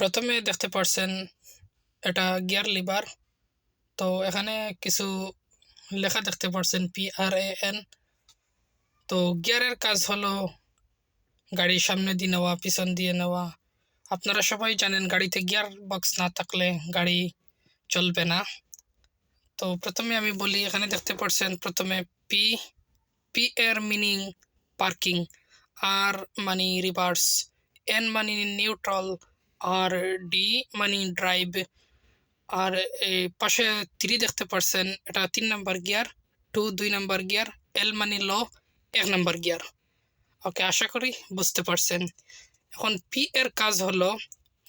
প্রথমে দেখতে পারছেন এটা গিয়ার লিভার। তো এখানে কিছু লেখা দেখতে পারছেন পি আর এ এন তো গিয়ারের কাজ হলো গাড়ির সামনে দিয়ে নেওয়া, পিছন দিয়ে নেওয়া। আপনারা সবাই জানেন গাড়িতে গিয়ার বক্স না থাকলে গাড়ি চলবে না। তো প্রথমে আমি বলি, এখানে দেখতে পাচ্ছেন প্রথমে পি পি এর মিনিং পার্কিং আর মানি রিভার্স এন মানি নিউট্রাল আর ডি মানি ড্রাইভ আর পাশে থ্রি দেখতে পারছেন, এটা তিন নাম্বার গিয়ার টু দুই নাম্বার গিয়ার এল মানি লো এক নাম্বার গিয়ার ওকে আশা করি বুঝতে পারছেন। এখন পি এর কাজ হলো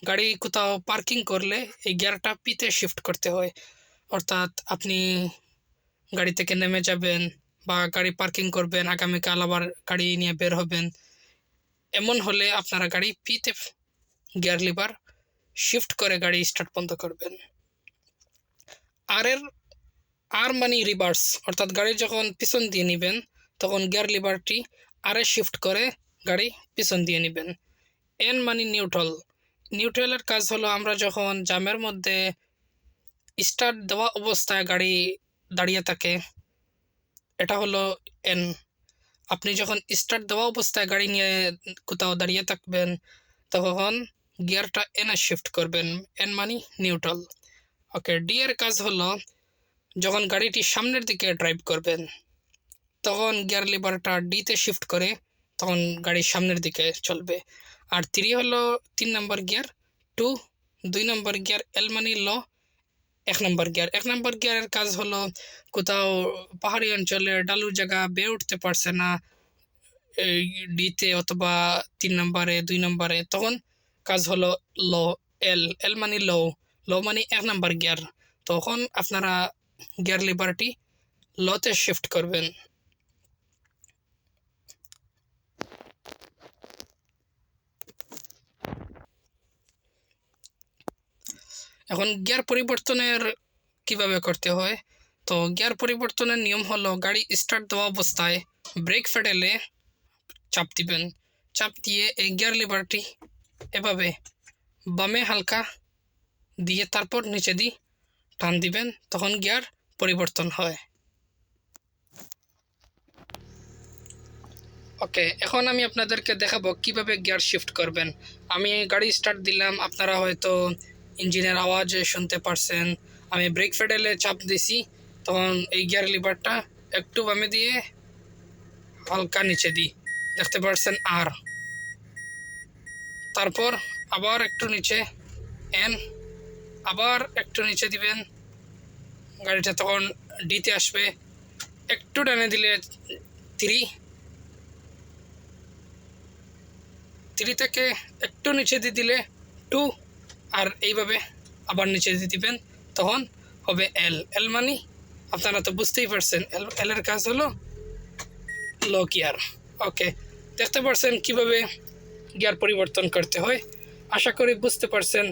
গাড়ি কোথাও পার্কিং করলে এই গিয়ারটা পিতে শিফট করতে হয়। অর্থাৎ আপনি গাড়ি থেকে নেমে যাবেন বা গাড়ি পার্কিং করবেন, আগামীকাল আবার গাড়ি নিয়ে বের হবেন। এমন হলে আপনারা গাড়ি পিতে গিয়ার লিভার শিফট করে গাড়ি স্টার্ট বন্ধ করবেন। আর এর, আর মানি রিভার্স, অর্থাৎ গাড়ি যখন পিছন দিয়ে নেবেন, তখন গিয়ার লিভারটি আরে শিফট করে গাড়ি পিছন দিয়ে নেবেন। এন মানি নিউট্রাল। নিউট্রালের কাজ হলো আমরা যখন জামের মধ্যে স্টার্ট দেওয়া অবস্থায় গাড়ি দাঁড়িয়ে থাকে, এটা হলো এন। আপনি যখন স্টার্ট দেওয়া অবস্থায় গাড়ি নিয়ে কোথাও দাঁড়িয়ে থাকবেন, তখন গিয়ারটা এনে শিফট করবেন এন মানি নিউট্রাল ওকে ডি এর কাজ হলো, যখন গাড়িটি সামনের দিকে ড্রাইভ করবেন, তখন গিয়ার লিভারটা ডিতে শিফট করে, তখন গাড়ি সামনের দিকে চলবে। আর থ্রি হলো তিন নম্বর গিয়ার টু দুই নম্বর গিয়ার এল মানি ল এক নম্বর গিয়ার এক নম্বর গিয়ারের কাজ হলো, কোথাও পাহাড়ি অঞ্চলে ডালু জায়গা বেয়ে উঠতে পারছে না ডিতে অথবা তিন নম্বরে দুই নম্বরে তখন কাজ হলো ল, এল এল মানি লো লো মানে এক নাম্বার গিয়ার। তখন আপনারা গিয়ার লিভারটি লতে শিফট করবেন। এখন গিয়ার পরিবর্তনের কীভাবে করতে হয়? তো গিয়ার পরিবর্তনের নিয়ম হলো গাড়ি স্টার্ট দেওয়া অবস্থায় ব্রেক ফেডেলে চাপ দিবেন। চাপ দিয়ে এই গিয়ার লিভারটি এভাবে বামে হালকা দিয়ে তারপর নিচে দিয়ে টান দিবেন, তখন গিয়ার পরিবর্তন হয়। ওকে, এখন আমি আপনাদেরকে দেখাবো কীভাবে গিয়ার শিফট করবেন। আমি গাড়ি স্টার্ট দিলাম, আপনারা হয়তো ইঞ্জিনের আওয়াজ শুনতে পারছেন। আমি ব্রেক ফেডেলে চাপ দিছি, তখন এই গিয়ার লিভারটা একটু বামে দিয়ে হালকা নিচে দিই দেখতে পারছেন আর। তারপর আবার একটু নিচে এন আবার একটু নিচে দিবেন। গাড়িটা তখন ডিতে আসবে। একটু টানে দিলে থ্রি থ্রি থেকে একটু নিচে দিয়ে দিলে টু আর এইভাবে আবার নিচে দিয়ে দিবেন, তখন হবে এল এল মানি আপনারা তো বুঝতেই পারছেন এল এলের কাজ হলো লো গিয়ার ওকে দেখতে পারছেন কীভাবে গিয়ার পরিবর্তন করতে হয়? আশা করি বুঝতে পারছেন।